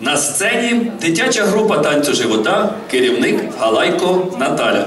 На сцені дитяча група танцю живота, керівник Галайко Наталя.